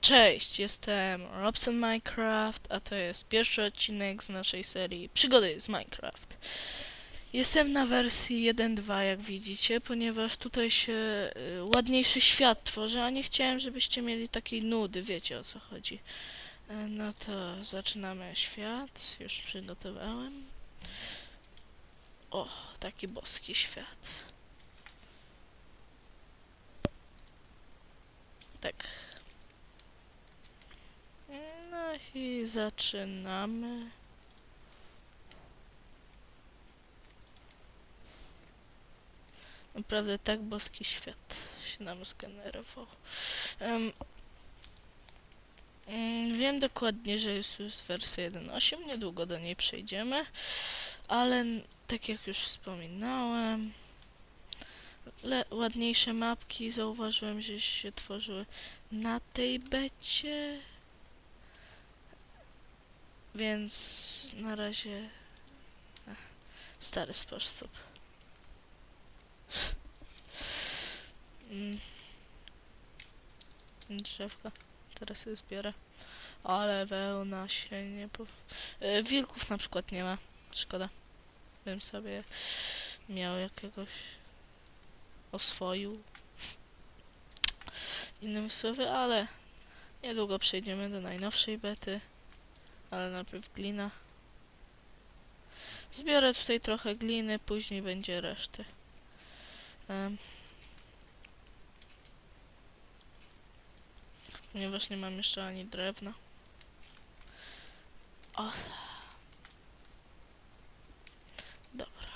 Cześć, jestem Robson Minecraft, a to jest pierwszy odcinek z naszej serii Przygody z Minecraft. Jestem na wersji 1.2, jak widzicie, ponieważ tutaj się y, ładniejszy świat tworzy, a nie chciałem, żebyście mieli takiej nudy, wiecie o co chodzi. Y, no to zaczynamy świat, już przygotowałem. O, taki boski świat. Tak. I zaczynamy. Naprawdę tak boski świat się nam zgenerował. Mm, wiem dokładnie, że jest już wersja 1.8, niedługo do niej przejdziemy, ale tak jak już wspominałem, ładniejsze mapki zauważyłem, że się tworzyły na tej becie. Więc na razie ech, stary sposób. Mm. Drzewka. Teraz je zbiorę. Ale wełna się nie po... E, wilków na przykład nie ma. Szkoda. Bym sobie miał jakiegoś oswoił. Innymi słowy, ale niedługo przejdziemy do najnowszej bety. Ale najpierw glina. Zbiorę tutaj trochę gliny, później będzie reszty. Em. Ponieważ nie mam jeszcze ani drewna. O. Dobra.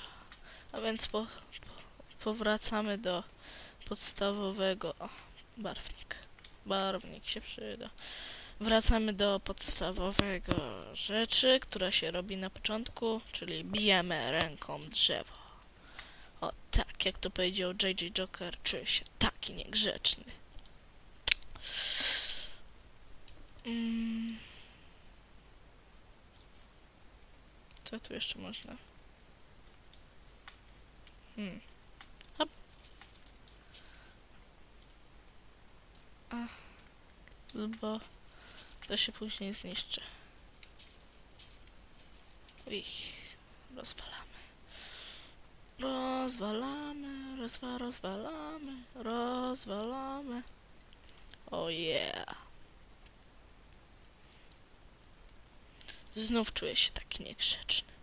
A więc po, po, powracamy do podstawowego. O, barwnik. Barwnik się przyda. Wracamy do podstawowego rzeczy, która się robi na początku, czyli bijemy ręką drzewo. O tak, jak to powiedział JJ Joker, czuję się taki niegrzeczny. Mm. Co tu jeszcze można? Hmm. Hop. Ach, bo to się później zniszczy. Ich, rozwalamy. Rozwalamy, rozwa, rozwalamy, rozwalamy. O oh yeah. Znów czuję się taki niegrzeczny.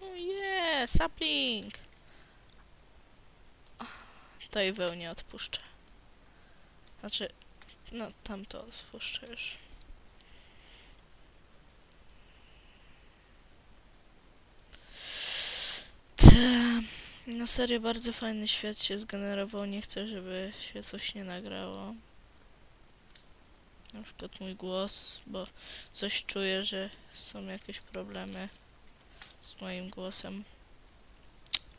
O sapling! Tej wełnie odpuszczę. Znaczy, no tamto odpuszczę już. Na serio bardzo fajny świat się zgenerował. Nie chcę, żeby się coś nie nagrało. Na przykład mój głos, bo coś czuję, że są jakieś problemy z moim głosem.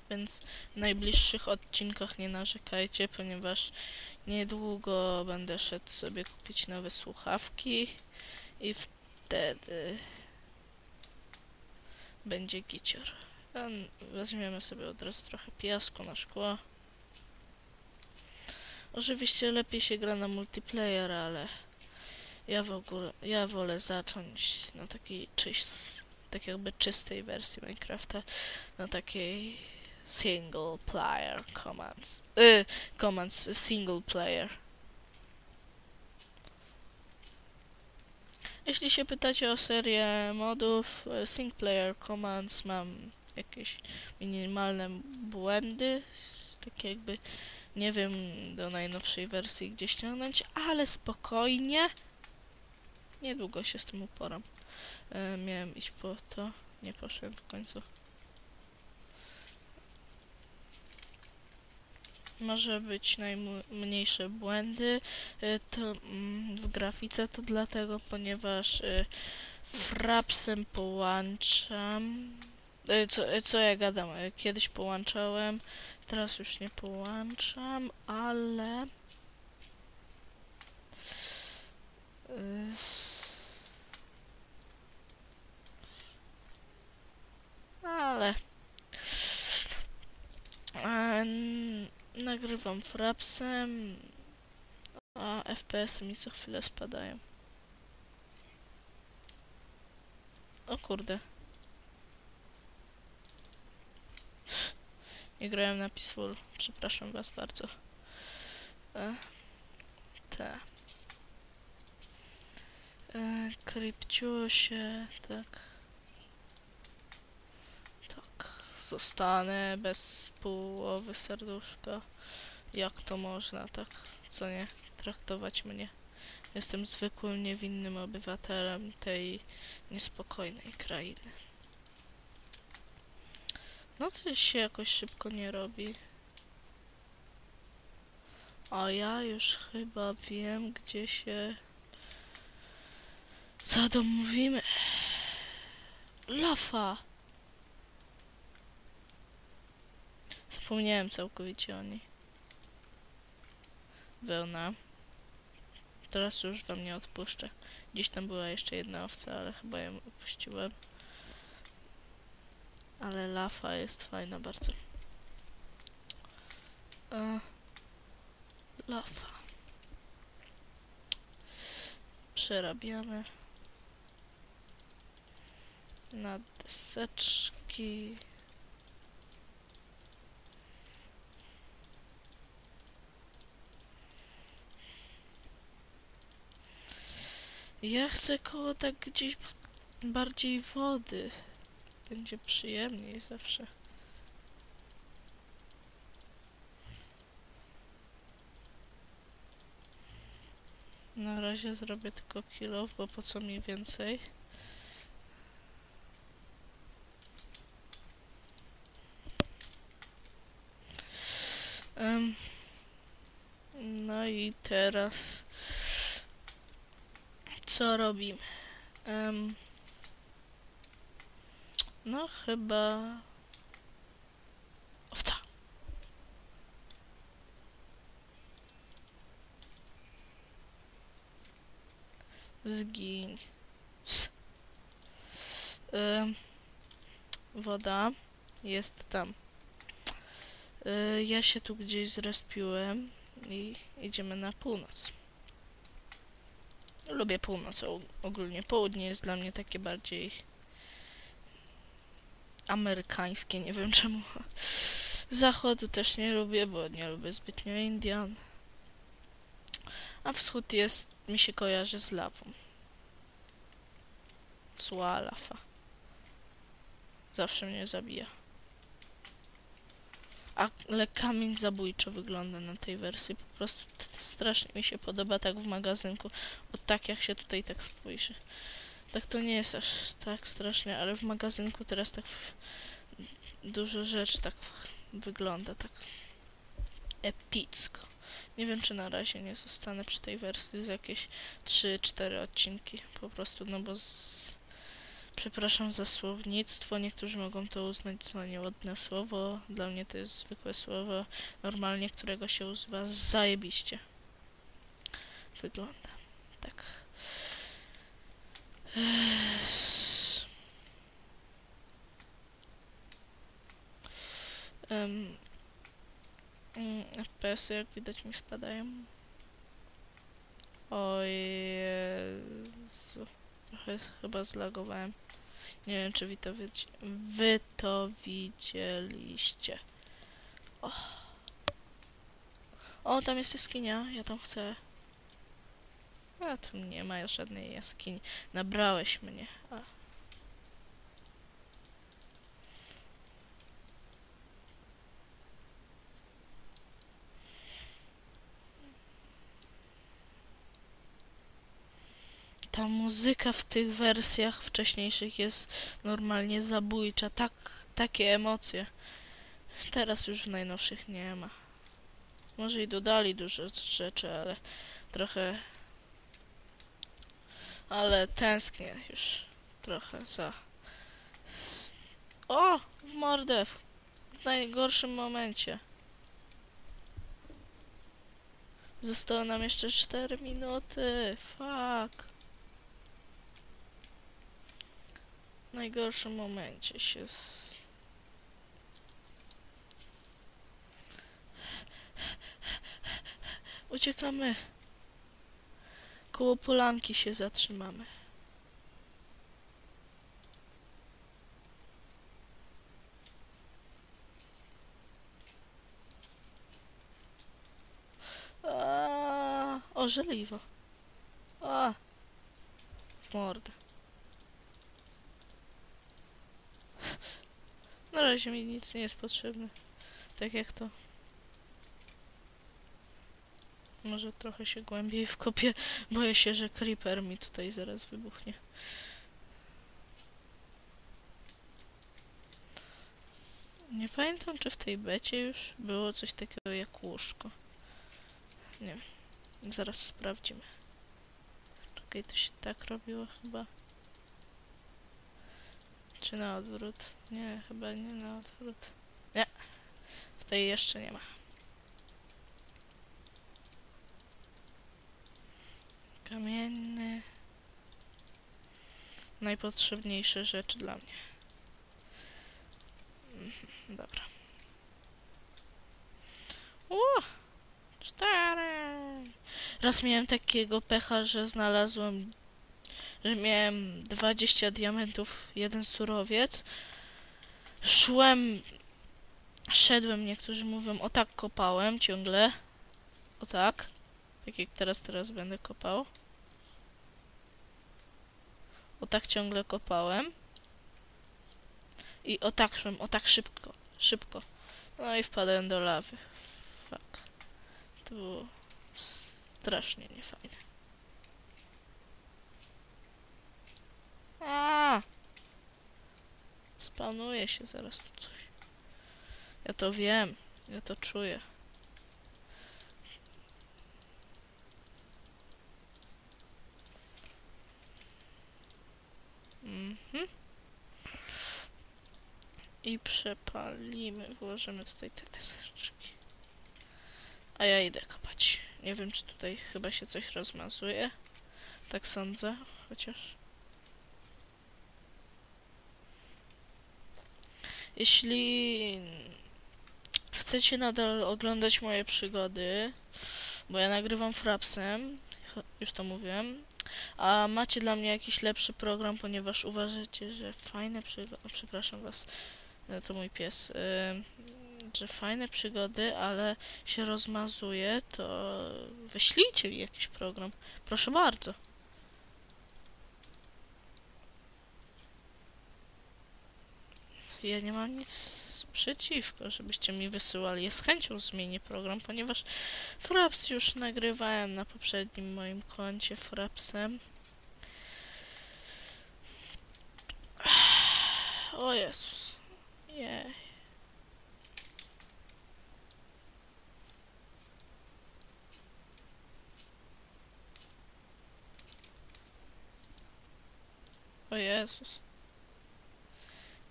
Więc w najbliższych odcinkach nie narzekajcie, ponieważ niedługo będę szedł sobie kupić nowe słuchawki i wtedy będzie gicior. Ten- Weźmiemy sobie od razu trochę piasku na szkło. Oczywiście lepiej się gra na multiplayer, ale ja w ogóle, ja wolę zacząć na takiej tak jakby czystej wersji Minecrafta, na takiej single player commands, y, commands single player. Jeśli się pytacie o serię modów e, single player commands, mam jakieś minimalne błędy, takie jakby nie wiem do najnowszej wersji gdzie ściągnąć, ale spokojnie. Niedługo się z tym uporam. E, miałem iść po to, nie poszedłem w końcu. może być najmniejsze błędy y, to mm, w grafice to dlatego, ponieważ y, frapsem połączam y, co, co ja gadam, kiedyś połączałem, teraz już nie połączam, ale ale grywam frapsem, a FPS mi co chwilę spadają. O kurde. Nie grałem na Peaceful. Przepraszam was bardzo. E, te. E, Krypciusie, tak. Tak. Zostanę bez połowy serduszka. Jak to można tak, co nie, traktować mnie? Jestem zwykłym, niewinnym obywatelem tej niespokojnej krainy. No coś się jakoś szybko nie robi. A ja już chyba wiem, gdzie się zadomówimy. Lafa! Zapomniałem całkowicie o niej. Wełna. Teraz już wam nie odpuszczę. Gdzieś tam była jeszcze jedna owca, ale chyba ją opuściłem. Ale lafa jest fajna bardzo. E, lafa. Przerabiamy na deseczki. Ja chcę koło tak gdzieś bardziej wody. Będzie przyjemniej zawsze. Na razie zrobię tylko kilo, bo po co mi więcej? Em, no i teraz co robimy? Em, no chyba owca. Zgiń. Em, woda jest tam. Y, ja się tu gdzieś zrespiłem i idziemy na północ. Lubię północ ogólnie. Południe jest dla mnie takie bardziej amerykańskie, nie wiem czemu. Zachodu też nie lubię, bo nie lubię zbytnio Indian. A wschód jest, mi się kojarzy z lawą. Zła lawa. Zawsze mnie zabija. Ale kamień zabójczo wygląda na tej wersji. Po prostu strasznie mi się podoba tak w magazynku. Bo tak jak się tutaj tak spojrzy. Tak to nie jest aż tak strasznie, ale w magazynku teraz tak dużo rzeczy tak wygląda tak epicko. Nie wiem czy na razie nie zostanę przy tej wersji z jakieś 3-4 odcinki. Po prostu, no bo z... Przepraszam za słownictwo, niektórzy mogą to uznać za nieładne słowo. Dla mnie to jest zwykłe słowo, normalnie którego się używa zajebiście. Wygląda. Tak. Mm, FPS-y jak widać mi spadają. O Jezu. Trochę chyba zlagowałem. Nie wiem, czy wy to, wy to widzieliście. O. o, tam jest jaskinia. Ja tam chcę. A tu nie ma żadnej jaskini. Nabrałeś mnie. A. Ta muzyka w tych wersjach wcześniejszych jest normalnie zabójcza. Tak, takie emocje. Teraz już w najnowszych nie ma. Może i dodali dużo rzeczy, ale trochę... Ale tęsknię już trochę za... O! W mordę! W najgorszym momencie. Zostało nam jeszcze 4 minuty. Fuck. W najgorszym momencie się... S... Uciekamy. Koło polanki się zatrzymamy. A, o, żeliwo. A, w mordę. Razie mi nic nie jest potrzebne. Tak jak to. Może trochę się głębiej wkopię. Boję się, że creeper mi tutaj zaraz wybuchnie. Nie pamiętam, czy w tej becie już było coś takiego jak łóżko. Nie. Zaraz sprawdzimy. Czekaj, to się tak robiło chyba. Czy na odwrót? Nie, chyba nie na odwrót. Nie. Tej jeszcze nie ma. Kamienny. Najpotrzebniejsze rzeczy dla mnie. Mhm, Dobra. O! Cztery! Raz miałem takiego pecha, że znalazłem, że miałem 20 diamentów, jeden surowiec. Szłem, szedłem, niektórzy mówią, o tak kopałem ciągle. O tak. Tak jak teraz, teraz będę kopał. O tak ciągle kopałem. I o tak szłem, o tak szybko, szybko. No i wpadłem do lawy. Fuck. To było strasznie niefajne. A! Spanuje się zaraz tu coś. Ja to wiem. Ja to czuję. Mhm. I przepalimy. Włożymy tutaj te deseczki. A ja idę kopać. Nie wiem, czy tutaj chyba się coś rozmazuje. Tak sądzę, chociaż. Jeśli chcecie nadal oglądać moje przygody, bo ja nagrywam frapsem, już to mówiłem, a macie dla mnie jakiś lepszy program, ponieważ uważacie, że fajne przygody, przepraszam was, e, to mój pies, ym, że fajne przygody, ale się rozmazuje, to wyślijcie mi jakiś program. Proszę bardzo. Ja nie mam nic przeciwko, żebyście mi wysyłali. Ja z chęcią zmienię program, ponieważ Fraps już nagrywałem na poprzednim moim koncie Frapsem. O Jezus. Jej.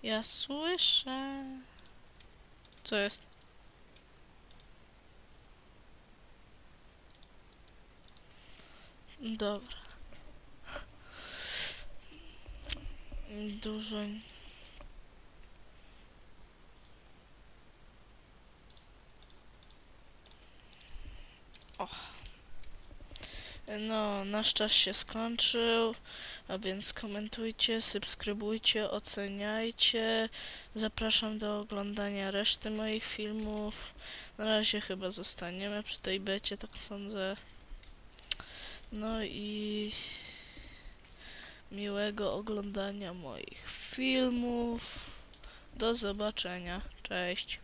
Ja słyszę. Co jest? Dobra. Dużo. O. No, nasz czas się skończył, a więc komentujcie, subskrybujcie, oceniajcie. Zapraszam do oglądania reszty moich filmów. Na razie chyba zostaniemy przy tej becie, tak sądzę. No i miłego oglądania moich filmów. Do zobaczenia. Cześć.